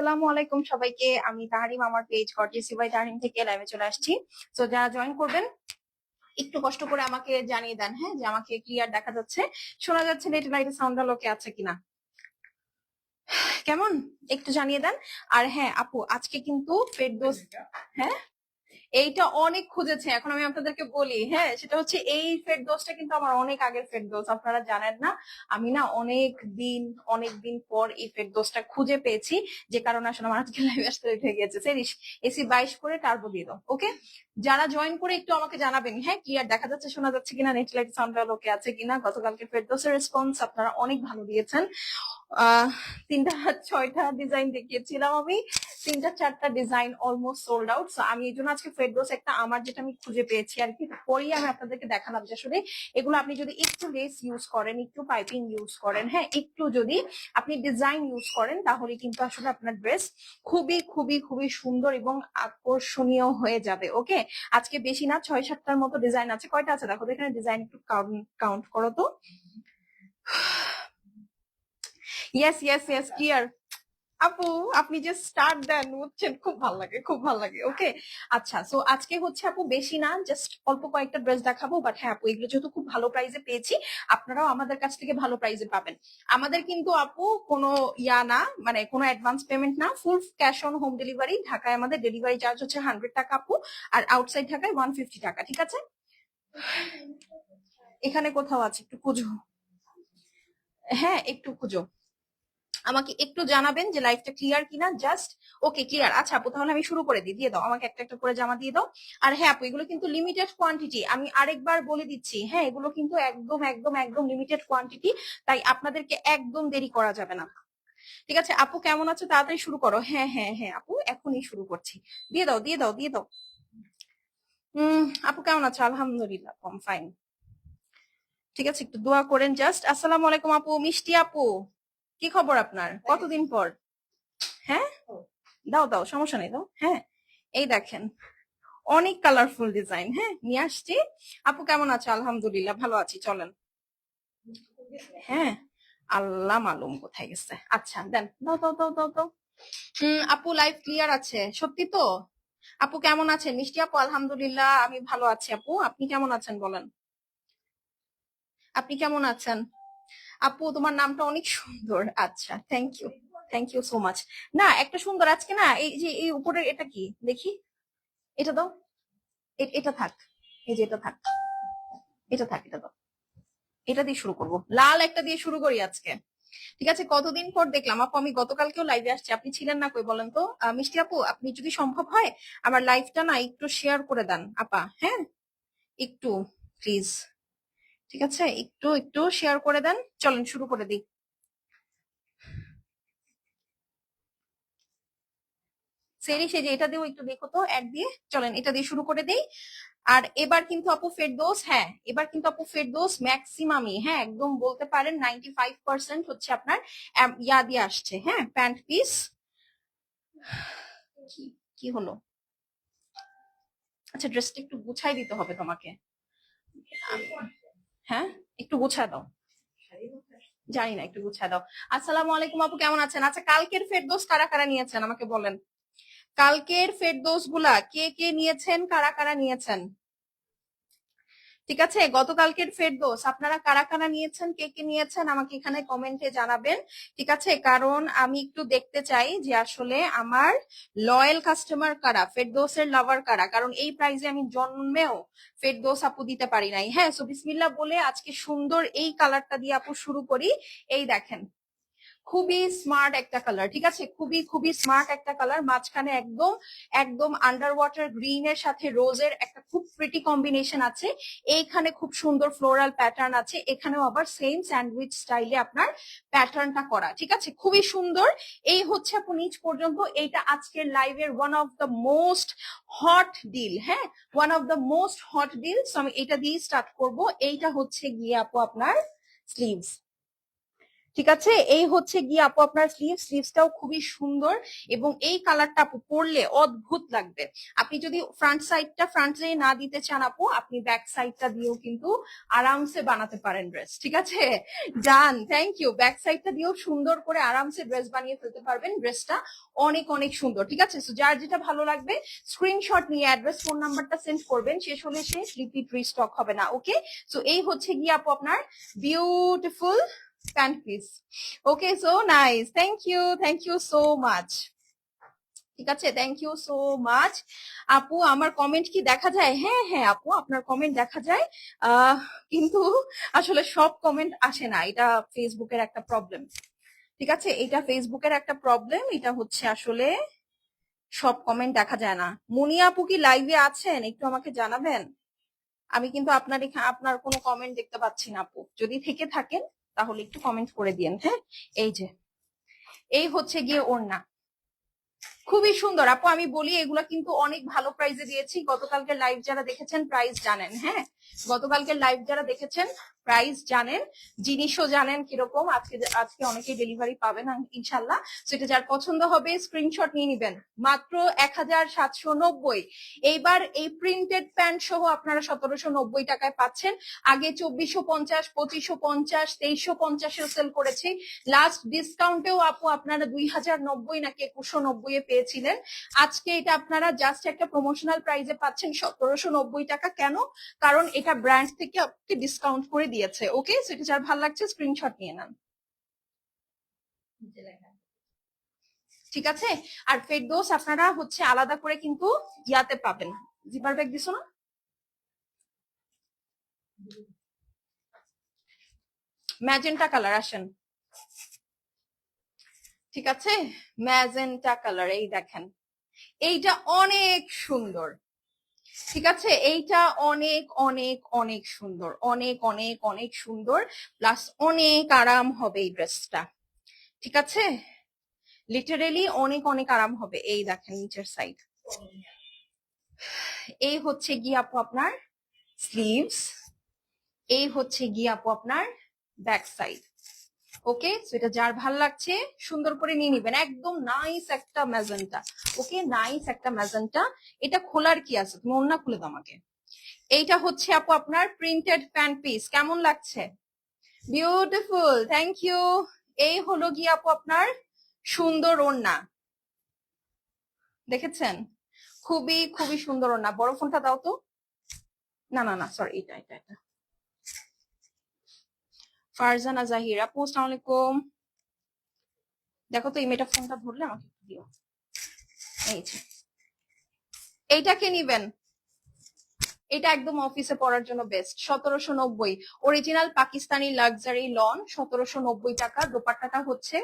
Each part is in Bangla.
আসসালামু আলাইকুম সবাইকে। আমি তাহারিম আমার পেজ বাই তাহারিম থেকে লাইভে চলে আসছি। তো যারা জয়েন করবেন একটু কষ্ট করে আমাকে জানিয়ে দেন হ্যাঁ? যে আমাকে ক্লিয়ার দেখা যাচ্ছে। শোনা যাচ্ছে নেট লাইটে সাউন্ড লোকে আছে কিনা। কেমন? একটু জানিয়ে দেন। আর হ্যাঁ আপু আজকে কিন্তু ফেরদোস হ্যাঁ? এইটা অনেক খুঁজেছে। এখন আমি আপনাদেরকে বলি হ্যাঁ সেটা হচ্ছে এই ফেড দোষটা কিন্তু আমার অনেক আগের ফেড দোষ আপনারা জানেন না। আমি না অনেক দিন অনেক দিন পর এই ফেড দোষটা খুঁজে পেয়েছি, যে কারণে আসলে আমার আজকে লাইভ আসতে হয়ে গেছে। সেরিস এসি বাইশ করে টার্বো দিয়ে দাও ওকে যারা জয়েন করে একটু আমাকে জানাবেন হ্যাঁ ক্লিয়ার দেখা যাচ্ছে, শোনা যাচ্ছে কিনা নেট লাইট সাউন্ডটা লোকে আছে কিনা, গতকালকে ফেরদোসের রেসপন্স আপনারা অনেক ভালো দিয়েছেন। তিনটা, ছয়টা ডিজাইন দেখিয়েছিলাম আমি, তিনটা, চারটা ডিজাইন অলমোস্ট সোল্ড আউট আমি এই জন্য আজকে ফেরদোস একটা আমার যেটা আমি খুঁজে পেয়েছি আর কি পরেই আমি আপনাদেরকে দেখালাম যে আসলে এগুলো আপনি যদি একটু লেস ইউজ করেন, একটু পাইপিং ইউজ করেন হ্যাঁ একটু যদি আপনি ডিজাইন ইউজ করেন, তাহলে কিন্তু আসলে আপনার ড্রেস খুবই খুবই খুবই সুন্দর এবং আকর্ষণীয় হয়ে যাবে ওকে আজকে বেশি না, ছয় সাতটার মতো ডিজাইন আছে। কয়টা আছে? দেখো, এখানে ডিজাইন একটু কাউন্ট করো তো। ইয়েস ইয়েস ইয়েস ক্লিয়ার আপু, আপনি যে স্টার্ট দেন, বুঝছেন? খুব ভালো লাগে, খুব ভালো লাগে ওকে আচ্ছা সো আজকে হচ্ছে আপু বেশি না জাস্ট অল্প কয়েকটা ড্রেস দেখাবো বাট হ্যাঁ আপু, এগুলো যেহেতু খুব ভালো প্রাইসে পেয়েছি, আপনারাও আমাদের কাছ থেকে ভালো প্রাইসে পাবেন। আমাদের কিন্তু আপু কোনো ইয়া না মানে কোনো অ্যাডভান্স পেমেন্ট না full cash on home delivery ঢাকায় আমাদের ডেলিভারি চার্জ হচ্ছে হান্ড্রেড টাকা আপু, আর আউটসাইড ঢাকায় ওয়ান ফিফটি টাকা, ঠিক আছে? এখানে কোথাও আছে, একটু খুঁজো। হ্যাঁ একটু খুঁজো। আমাকে একটু জানাবেন যে লাইফটা ক্লিয়ার কিনা? জাস্ট ওকে ক্লিয়ার আচ্ছা আপু, তাহলে আমি শুরু করে দিই, দিয়ে দাও। আমাকে একটা একটা করে জামা দিয়ে দাও। আর হ্যাঁ আপু, এগুলো কিন্তু লিমিটেড কোয়ান্টিটি আমি আরেকবার বলে দিচ্ছি হ্যাঁ এগুলো কিন্তু একদম একদম একদম লিমিটেড কোয়ান্টিটি তাই আপনাদেরকে একদম দেরি করা যাবে না। ঠিক আছে, আপু কেমন আছো? তাড়াতাড়ি শুরু করো। হ্যাঁ হ্যাঁ হ্যাঁ আপু, এখনই শুরু করছি। দিয়ে দাও দিয়ে দাও দিয়ে দাও। হম আপু কেমন আছো? আলহামদুলিল্লাহ কম ফাইন ঠিক আছে, একটু দোয়া করেন। জাস্ট আসসালামু আলাইকুম আপু, মিষ্টি আপু। কি খবর আপনার? কতদিন পর? হ্যাঁ? দাও দাও সমস্যা নেই দাও। হ্যাঁ এই দেখেন অনেক কালারফুল ডিজাইন হ্যাঁ নিয়ে আসছি। আপু কেমন আছো? আলহামদুলিল্লাহ ভালো আছি চলেন। হ্যাঁ আল্লাহ মালুম কোথায় গেছে? আচ্ছা দেন দাও দাও দাও দাও দাও। হম আপু লাইফ ক্লিয়ার আছে সত্যি তো? আপু কেমন আছেন? মিষ্টি আপু আলহামদুলিল্লাহ আমি ভালো আছি আপু। আপনি কেমন আছেন বলেন? আপনি কেমন আছেন? আপু, তোমার নামটা অনেক সুন্দর। আচ্ছা thank you thank you so much না, একটা সুন্দর, আজকে না, এই যে, এই উপরের এটা কি? দেখি। এটা দাও। এটা থাক। এই যে, এটা থাক। এটা থাক, এটা দাও। এটা দিয়ে শুরু করব। লাল একটা দিয়ে শুরু করি আজকে। ঠিক আছে, কতদিন পর দেখলাম? আপু, আমি গতকালকেও লাইভে আসছি। আপনি ছিলেন না কই, বলেন তো? মিষ্টি আপু, আপনি যদি সম্ভব হয়, আমার লাইভটা না একটু শেয়ার করে দেন, আপা হ্যাঁ? একটু প্লিজ ঠিক আছে? একটু একটু শেয়ার করে দেন। চলেন, শুরু করে দিই। সেরি সে যে এটা দিয়েও একটু দেখো তো অ্যাড দিয়ে। চলেন, এটা দিয়ে শুরু করে দিই। আর এবার কিন্তু আপু ফেরদোস হ্যাঁ এবার কিন্তু আপু ফেরদোস ম্যাক্সিমামই হ্যাঁ একদম বলতে পারেন নাইনটি ফাইভ পার্সেন্ট হচ্ছে আপনার ইয়া দিয়ে আসছে হ্যাঁ প্যান্ট পিস কি কি হলো? আচ্ছা ড্রেসটা একটু গুছাই দিতে হবে তোমাকে। হ্যাঁ? একটু গুছা দাও। জানি না, একটু গুছা দাও। আসসালামু আলাইকুম আপু, কেমন আছেন? আচ্ছা কালকের ফেরদোস কারা কারা নিয়েছেন আমাকে বলেন? কালকের ফেরদোসগুলা কে কে নিয়েছেন, কারা কারা নিয়েছেন? ঠিক আছে? গতকালকের ফেরদোস, আপনারা কারা কারা নিয়েছেন? কে কে নিয়েছেন? আমাকে এখানে কমেন্টে জানাবেন, ঠিক আছে? কারণ আমি একটু দেখতে চাই যে আসলে আমার লয়াল কাস্টমার কারা? ফেরদোসের লাভার কারা? কারণ এই প্রাইজে আমি জন্মেও ফেরদোস আপু দিতে পারি নাই। হ্যাঁ সো বিসমিল্লা বলে আজকে সুন্দর এই কালারটা দিয়ে আপু শুরু করি। এই দেখেন খুবই স্মার্ট একটা কালার ঠিক আছে? খুবই খুবই স্মার্ট একটা কালার মাঝখানে একদম একদম আন্ডার ওয়াটার গ্রিন এর সাথে রোজের একটা খুব প্রিটি কম্বিনেশন আছে। এইখানে খুব সুন্দর ফ্লোরাল প্যাটার্ন আছে। এখানেও আবার সেম স্যান্ডউইচ স্টাইলে আপনার প্যাটার্নটা করা, ঠিক আছে? খুবই সুন্দর। এই হচ্ছে আপু নিচ পর্যন্ত। এইটা আজকের লাইভের one of the most hot deal হ্যাঁ? One of the most hot deal আমি এটা দিয়ে স্টার্ট করব। এইটা হচ্ছে গিয়ে আপু আপনার স্লিভস ঠিক আছে? এই হচ্ছে গিয়ে আপু আপনার স্লিভ স্লিভসটাও খুবই সুন্দর এবং এই কালারটা আপু পরলে অদ্ভুত লাগবে। আপনি যদি ফ্রন্ট সাইডটা ফ্রন্ট সাইড না দিতে চান আপু, আপনি ব্যাক সাইডটা দিয়েও কিন্তু আরামসে বানাতে পারেন ড্রেস ঠিক আছে? ডান থ্যাংক ইউ ব্যাক সাইডটা দিয়েও সুন্দর করে আরামসে ড্রেস বানিয়ে ফেলতে পারবেন ড্রেসটা অনেক অনেক সুন্দর, ঠিক আছে? সো যার যেটা ভালো লাগবে স্ক্রিনশট নিয়ে অ্যাড্রেস ফোন নাম্বারটা সেন্ড করবেন, শেষ হলে শেষ রিপিট রিস্টক হবে না ওকে সো এই হচ্ছে গিয়ে আপু আপনার beautiful piece okay so nice thank you thank you so much ঠিক আছে? থ্যাংক ইউ সো মাচ আপু, আমার কমেন্ট কি দেখা যায়? হ্যাঁ হ্যাঁ আপু, আপনার কমেন্ট দেখা যায়। কিন্তু আসলে সব কমেন্ট আসে না। এটা ফেসবুকের একটা প্রবলেম ঠিক আছে? এটা ফেসবুকের একটা প্রবলেম এটা হচ্ছে আসলে সব কমেন্ট দেখা যায় না। মুনি আপু কি লাইভে আছেন? একটু আমাকে জানাবেন? আমি কিন্তু আপনার আপনার কোনো কমেন্ট দেখতে পাচ্ছি না আপু। যদি থেকে থাকেন তাহলে একটু কমেন্ট করে দিয়েন হ্যাঁ? এই যে এই হচ্ছে গিয়ে ওড়না। খুবই সুন্দর। আপু, আমি বলি, এগুলা কিন্তু অনেক ভালো প্রাইসে দিয়েছি। গতকালকে লাইভ যারা দেখেছেন প্রাইস জানেন হ্যাঁ? গতকালকে লাইভ যারা দেখেছেন প্রাইস জানেন। জিনিসও জানেন কীরকম। আজকে আজকে অনেকেই ডেলিভারি পাবেন ইনশাল্লাহ সেটা যার পছন্দ হবে স্ক্রিনশট নিয়ে নিবেন। মাত্র এক হাজার সাতশো নব্বই। এইবার এই প্রিন্টেড প্যান্ট সহ আপনারা সতেরোশো নব্বই টাকায় পাচ্ছেন। আগে চব্বিশশো পঞ্চাশ, পঁচিশশো পঞ্চাশ, তেইশশো পঞ্চাশেও সেল করেছি। লাস্ট ডিসকাউন্টেও আপু, আপনারা দুই হাজার নব্বই নাকি একুশশো নব্বই এ পেয়েছিলেন আজকে এটা আপনারা জাস্ট একটা প্রমোশনাল প্রাইজে পাচ্ছেন সতেরোশো নব্বই টাকা। কেন? কারণ এটা ব্র্যান্ড থেকে আপনাকে ডিসকাউন্ট করে দিয়েছে। ওকে সেটা যার ভালো লাগছে স্ক্রিনশট নিয়ে নেন। ঠিক আছে? আর ফেরদোস আপনারা হচ্ছে আলাদা করে কিন্তু ইয়াতে পাবেন। জিপার ব্যাগ দিছো না? ম্যাজেন্টা কালার আসেন। ঠিক আছে? ম্যাজেন্টা কালার এই দেখেন। এইটা অনেক সুন্দর। ঠিক আছে? এইটা অনেক অনেক অনেক সুন্দর। অনেক অনেক অনেক সুন্দর। প্লাস অনেক আরাম হবে এই ড্রেসটা ঠিক আছে? লিটারেলি অনেক অনেক আরাম হবে। এই দেখেন নিচের সাইড এই হচ্ছে গিয়ে আপু আপনার স্লিভস এই হচ্ছে গিয়ে আপু আপনার ব্যাক সাইড ওকে? সো এটা যার ভালো লাগছে, সুন্দর করে নিয়ে নিবেন। একদম নাইস একটা ম্যাজেন্টা ওকে? নাইস একটা ম্যাজেন্টা এটা খোলার কি আছে? তুমি অন্য খুলে দাও আমাকে। এইটা হচ্ছে আপু আপনার প্রিন্টেড প্যান্ট পিস কেমন লাগছে? বিউটিফুল থ্যাংক ইউ এই হলো গিয়ে আপু আপনার সুন্দর ওড়না। দেখেছেন? খুবই খুবই সুন্দর ওড়না। বড় ফোনটা দাও তো। না না না সরি এটা এটা এটা। ফারজানা জাহির আপু আসসালামু আলাইকুম দেখো তো, এই মেয়েটা ফোনটা ধরলে আমাকে একটু দিও। এইটাকে নিবেন। এটা একদম অফিসে পড়ার জন্য বেস্ট সতেরোশো নব্বই। অরিজিনাল পাকিস্তানি লাক্সারি লন সতেরোশো নব্বই টাকা। দোপাট্টাটা হচ্ছে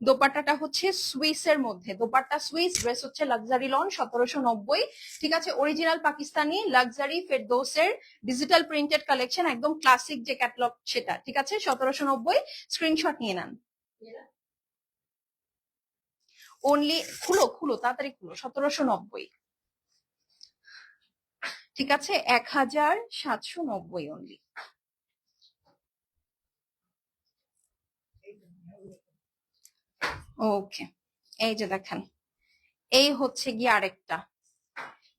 দোপাট্টাটা হচ্ছে সুইস এর মধ্যে। দোপাট্টা সুইস ড্রেস হচ্ছে লাক্সারি লন সতেরোশো নব্বই। ঠিক আছে অরিজিনাল পাকিস্তানি লাক্সারি ফেরদৌসের ডিজিটাল প্রিন্টেড কালেকশন একদম ক্লাসিক যে ক্যাটলগ সেটা। ঠিক আছে, সতেরোশো নব্বই। স্ক্রিনশট নিয়ে নেন। অনলি খুলো খুলো, তাড়াতাড়ি খুলো, সতেরোশো নব্বই। ঠিক আছে, এক হাজার সাতশো নব্বই অনলি ওকে এই যে দেখেন। এই হচ্ছে গিয়ে আরেকটা।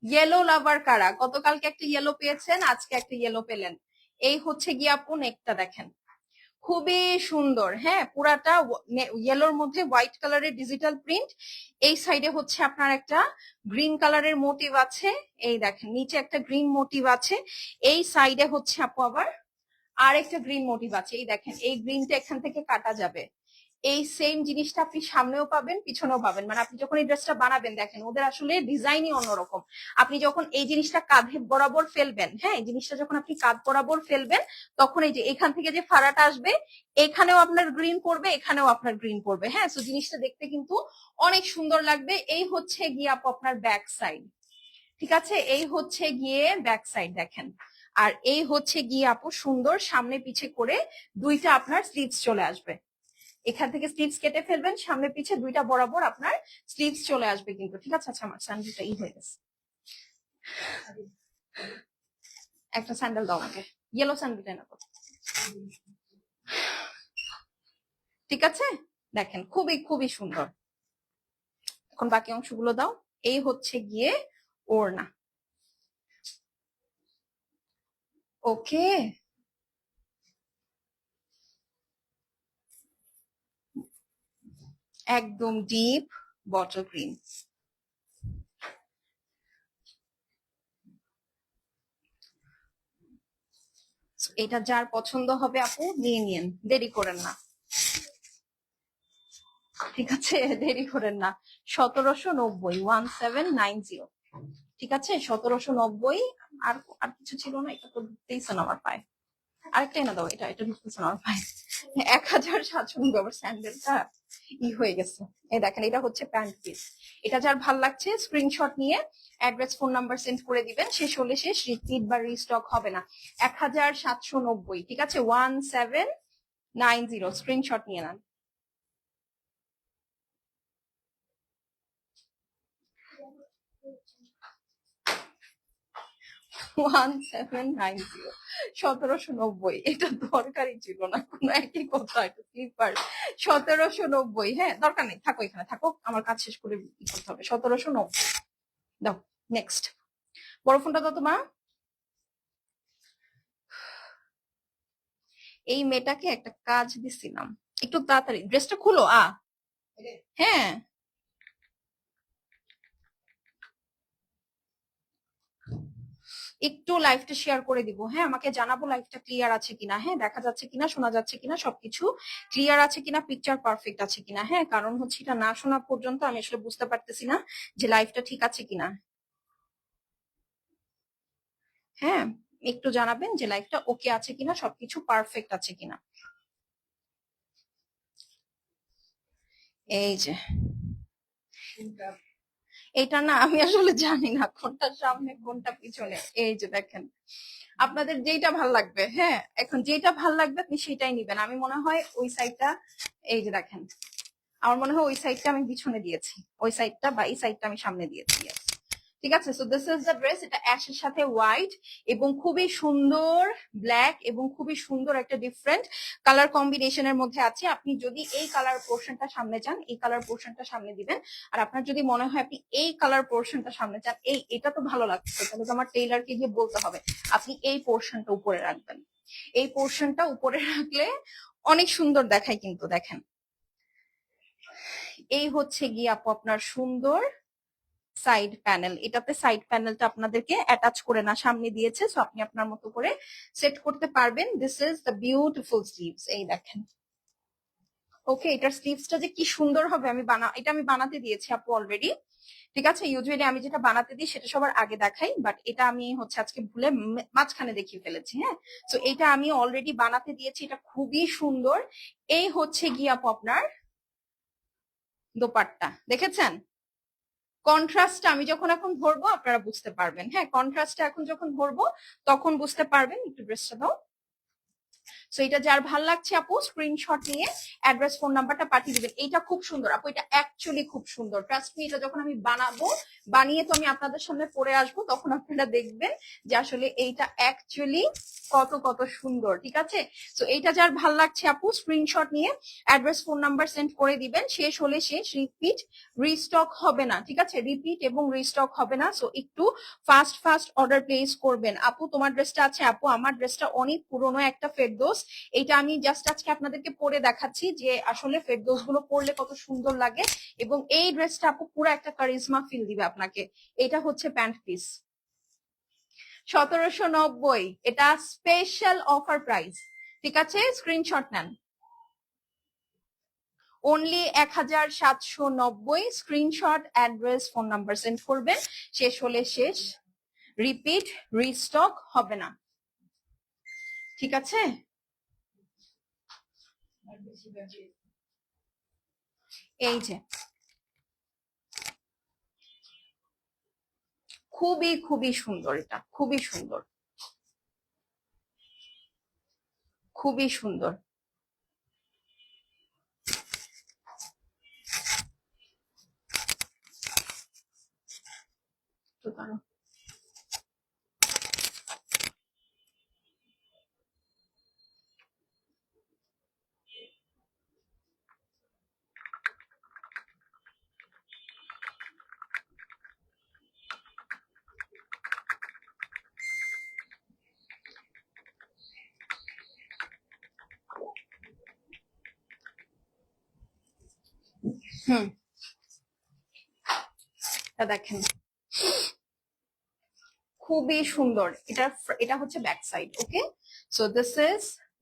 ইয়েলো লাভার কারা? গতকালকে একটা ইয়েলো পেয়েছেন, আজকে একটা ইয়েলো পেলেন। এই হচ্ছে গিয়ে আপু নেকটা দেখেন। খুবই সুন্দর হ্যাঁ? পুরাটা ইয়েলোর মধ্যে হোয়াইট কালারের ডিজিটাল প্রিন্ট এই সাইডে হচ্ছে আপনার একটা গ্রিন কালারের মোটিভ আছে। এই দেখেন, নিচে একটা গ্রিন মোটিভ আছে। এই সাইডে হচ্ছে আপু আবার আর একটা গ্রিন মোটিভ আছে। এই দেখেন, এই গ্রিনটা এখান থেকে কাটা যাবে। এই সেম জিনিসটা আপনি সামনেও পাবেন, পিছনেও পাবেন। মানে আপনি যখন এই ড্রেসটা বানাবেন, দেখেন ওদের আসলে ডিজাইনই অন্যরকম। আপনি যখন এই জিনিসটা কাঁধে বরাবর ফেলবেন হ্যাঁ এই জিনিসটা যখন আপনি কাঁধ বরাবর ফেলবেন, তখন এই যে এখান থেকে যে ফাড়াটা আসবে, এখানেও আপনার গ্রিন পড়বে, এখানেও আপনার গ্রিন পড়বে হ্যাঁ? তো জিনিসটা দেখতে কিন্তু অনেক সুন্দর লাগবে। এই হচ্ছে গিয়ে আপু আপনার ব্যাক সাইড ঠিক আছে? এই হচ্ছে গিয়ে ব্যাক সাইড দেখেন। আর এই হচ্ছে গিয়ে আপু সুন্দর সামনে পিছে করে দুইটা আপনার স্লিভস চলে আসবে। এখান থেকে স্লিভস কেটে ফেলবেন, সামনে পিছে দুইটা বরাবর আপনার স্লিভস চলে আসবে কিন্তু, ঠিক আছে? আচ্ছা আমার স্যান্ডেলটা ই হয়ে গেছে। একটা স্যান্ডেল দাও আমাকে ইয়েলো স্যান্ডেলটা না ঠিক আছে? দেখেন, খুবই খুবই সুন্দর। এখন বাকি অংশগুলো দাও, এই হচ্ছে গিয়ে ওড়না। ওকে একদম ডিপ বটল গ্রিন এটা যার পছন্দ হবে আপু, নিয়ে নিন দেরি করেন না। ঠিক আছে, দেরি করেন না। সতেরোশো নব্বই ওয়ান সেভেন নাইন জিরো ঠিক আছে, সতেরোশো নব্বই, আর আর কিছু ছিল না, এটা তো ঢুকতেইছে না আমার পায়ে। আরেকটা এনে দাও, এটা এটা ঢুকতেছে না আমার পায়ে। এক হাজার সাতশো আবার স্যান্ডেলটা ই হয়ে গেছে। এই দেখেন, এটা হচ্ছে প্যান্ট পিস এটা যার ভালো লাগছে স্ক্রিনশট নিয়ে অ্যাড্রেস ফোন নাম্বার সেন্ড করে দিবেন, শেষ হলে শেষ রিপিট বা রিস্টক হবে না। এক হাজার সাতশো নব্বই, ঠিক আছে? One seven nine zero screenshot নিয়ে নেন। One seven nine zero. সতেরোশো নব্বই এটা দরকারই ছিল না কোনো একই কথা একটা স্লিপার সতেরোশো নব্বই হ্যাঁ দরকার নেই থাকো এখানে থাকো আমার কাজ শেষ করে করতে হবে। সতেরোশো নব্বই দাও নেক্সট বড় ফোনটা দাও তোমার এই মেয়েটাকে একটা কাজ দিছিলাম। একটু তাড়াতাড়ি ড্রেসটা খুলো আ। হ্যাঁ। একটু লাইভটা শেয়ার করে দিব। হ্যাঁ আমাকে জানাব লাইভটা ক্লিয়ার আছে কিনা। হ্যাঁ দেখা যাচ্ছে কিনা, শোনা যাচ্ছে কিনা, সবকিছু ক্লিয়ার আছে কিনা পিকচার পারফেক্ট আছে কিনা। হ্যাঁ কারণ হচ্ছে এটা না শোনা পর্যন্ত আমি আসলে বুঝতে পারতেছি না যে লাইভটা ঠিক আছে কিনা। হ্যাঁ একটু জানাবেন যে লাইফটা ওকে আছে কিনা, সবকিছু পারফেক্ট আছে কিনা। এই যে। এটা না, আমি আসলে জানি না কোনটা সামনে, কোনটা পিছনে। এই যে দেখেন, আপনাদের যেটা ভালো লাগবে হ্যাঁ? এখন যেটা ভালো লাগবে, আপনি সেটাই নিবেন। আমি মনে হয় ওই সাইডটা এই যে দেখেন, আমার মনে হয় ওই সাইডটা আমি পিছনে দিয়েছি। ওই সাইডটা বা এই সাইডটা আমি সামনে দিয়েছি. ঠিক আছে? So this is the dress এটা অ্যাশের সাথে হোয়াইট এবং খুবই সুন্দর ব্ল্যাক এবং খুবই সুন্দর একটা ডিফারেন্ট কালার কম্বিনেশনের মধ্যে আছে। আপনি যদি এই কালার পোর্শনটা সামনে চান, এই কালার পোর্শনটা সামনে দিবেন। আর আপনার যদি মনে হয় আপনি এই কালার পোর্শনটা সামনে চান, এই, এটা তো ভালো লাগছে। তাহলে তো আমার টেইলারকে গিয়ে বলতে হবে, আপনি এই পোর্শনটা উপরে রাখবেন। এই পোর্শনটা উপরে রাখলে অনেক সুন্দর দেখায় কিন্তু, দেখেন। এই হচ্ছে গিয়ে আপু আপনার সুন্দর সাইড প্যানেল এটাতে সাইড প্যানেলটা আপনাদেরকে অ্যাটাচ করে না, সামনে দিয়েছে সো আপনি আপনার মতো করে সেট করতে পারবেন। This is the beautiful sleeves এই দেখেন। ওকে এটার স্লিভসটা যে কি সুন্দর হবে, আমি বানা, এটা আমি বানাতে দিয়েছি আপু অলরেডি ঠিক আছে ইউজুয়ালি আমি যেটা বানাতে দিই সেটা সবার আগে দেখাই বাট এটা আমি হচ্ছে আজকে ভুলে মাঝখানে দেখিয়ে ফেলেছি হ্যাঁ? তো এটা আমি অলরেডি বানাতে দিয়েছি, এটা খুবই সুন্দর। এই হচ্ছে গিয়ে আপু আপনার দোপাট্টা, দেখেছেন? কন্ট্রাস্টটা আমি যখন এখন ধরবো আপনারা বুঝতে পারবেন। হ্যাঁ কন্ট্রাস্টটা এখন যখন ধরবো তখন বুঝতে পারবেন। একটু ড্রেসটা দাও। সো এটা যার ভালো লাগছে আপু স্ক্রিনশট নিয়ে অ্যাড্রেস ফোন নাম্বারটা পাঠিয়ে দিবেন। এটা খুব সুন্দর। আপু, এটা অ্যাকচুয়ালি খুব সুন্দর। ট্রাস্ট মি এটা যখন আমি বানাবো, বানিয়ে তো আমি আপনাদের সামনে পরে আসব, তখন আপনারা দেখবেন যে আসলে এইটা অ্যাকচুয়ালি কত কত সুন্দর, ঠিক আছে? তো এইটা যার ভালো লাগছে আপু স্ক্রিনশট নিয়ে অ্যাড্রেস ফোন নাম্বার সেন্ড করে দিবেন। শেষ হলে শেষ রিপিট রিস্টক হবে না, ঠিক আছে? রিপিট এবং রিস্টক হবে না। সো একটু ফাস্ট ফাস্ট অর্ডার প্লেস করবেন। আপু, তোমার ড্রেসটা আছে, আপু, আমার ড্রেসটা অনেক পুরনো একটা ফেরদোস। এটা আমি জাস্ট আজকে আপনাদেরকে পরে দেখাচ্ছি যে আসলে ফেরদোসগুলো পরলে কত সুন্দর লাগে এবং এই ড্রেসটা আপু পুরো একটা কারিজমা ফিল দিবে আপনাকে। এটা হচ্ছে প্যান্ট পিস সতেরোশো নব্বই, এটা স্পেশাল অফার প্রাইস ঠিক আছে? স্ক্রিনশট নেন। অনলি এক হাজার সাতশো নব্বই screenshot address phone number send করবেন। শেষ হলে শেষ। রিপিট রিস্টক হবে না। ঠিক আছে? এই যে খুবই খুবই সুন্দর এটা খুবই সুন্দর। খুবই সুন্দর। তো হুম এটা দেখেন। খুবই সুন্দর। এটা এটা হচ্ছে back side okay so this is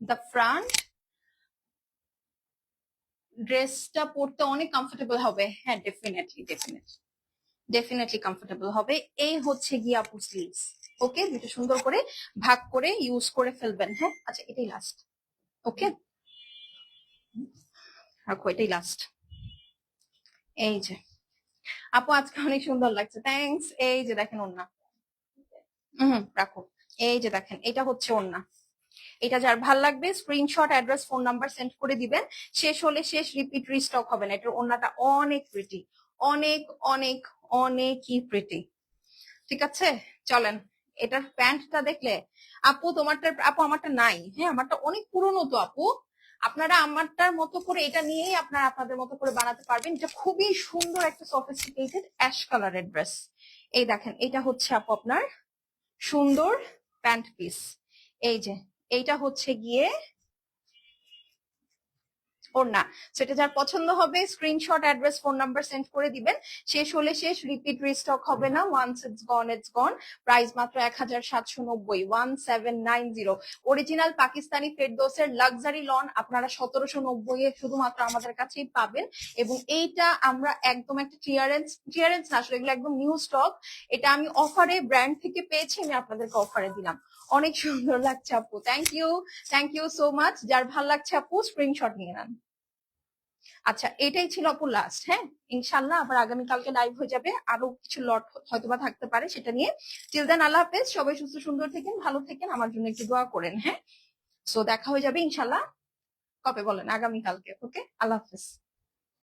the front ড্রেসটা পরতে অনেক কমফোর্টেবল হবে। হ্যাঁ ডেফিনেটলি ডেফিনেটলি ডেফিনেটলি কমফোর্টেবল হবে। এই হচ্ছে গিয়ে আপু স্লিভস ওকে দুটো সুন্দর করে ভাগ করে ইউজ করে ফেলবেন হ্যাঁ? আচ্ছা এটাই লাস্ট ওকে রাখো, এটাই লাস্ট এই যে। আপু, আজকে অনেক সুন্দর লাগছে। থ্যাঙ্কস এই যে দেখেন ওন্না হুম রাখো। এই যে দেখেন, এটা হচ্ছে ওন্না এটা যার ভালো লাগবে screenshot address phone number send করে দিবেন। শেষ হলে শেষ রিপিট রিস্টক হবে না। এটার ওন্নাটা অনেক প্রিটি অনেক অনেক, অনেকই প্রিটি ঠিক আছে? চলেন। এটার প্যান্টটা দেখলে, আপু তোমারটা আপু, আমারটা নাই। হ্যাঁ আমারটা অনেক পুরনো তো, আপু। আপনারা আমারটার মতো করে এটা নিয়েই আপনারা আপনাদের মতো করে বানাতে পারবেন। এটা খুবই সুন্দর একটা সফিস্টিকেটেড অ্যাশ কালারের ড্রেস এই দেখেন, এটা হচ্ছে আপু আপনার সুন্দর প্যান্ট পিস এই যে, এইটা হচ্ছে গিয়ে ওর না। সেটা যার পছন্দ হবে screenshot address phone number send করে দিবেন। শেষ হলে শেষ রিপিট রিস্টক হবে না। Once it's gone it's gone price মাত্র এক হাজার সাতশো নব্বই one seven nine zero original Pakistani ফেরদোসের luxury lawn আপনারা সতেরোশো নব্বই এ শুধুমাত্র আমাদের কাছেই পাবেন। এবং এইটা আমরা একদম একটা ক্লিয়ারেন্স ক্লিয়ারেন্স না, আসলে এগুলো একদম নিউ স্টক এটা আমি অফারে ব্র্যান্ড থেকে পেয়েছি, আমি আপনাদেরকে অফারে দিলাম। অনেক সুন্দর লাগছে আপু। Thank you thank you so much যার ভালো লাগছে আপু স্ক্রিনশট নিয়ে নেন। আচ্ছা এটাই ছিল অপর লাস্ট হ্যাঁ? ইনশাল্লাহ আবার আগামীকালকে লাইভ হয়ে যাবে। আরও কিছু লট হয়তোবা থাকতে পারে সেটা নিয়ে। চিল দেন আল্লাহ হাফেজ। সবাই সুস্থ, সুন্দর থাকেন, ভালো থাকেন। আমার জন্য একটু দোয়া করেন হ্যাঁ? সো দেখা হয়ে যাবে ইনশাল্লাহ। কবে বলেন? আগামীকালকে ওকে আল্লাহ হাফেজ।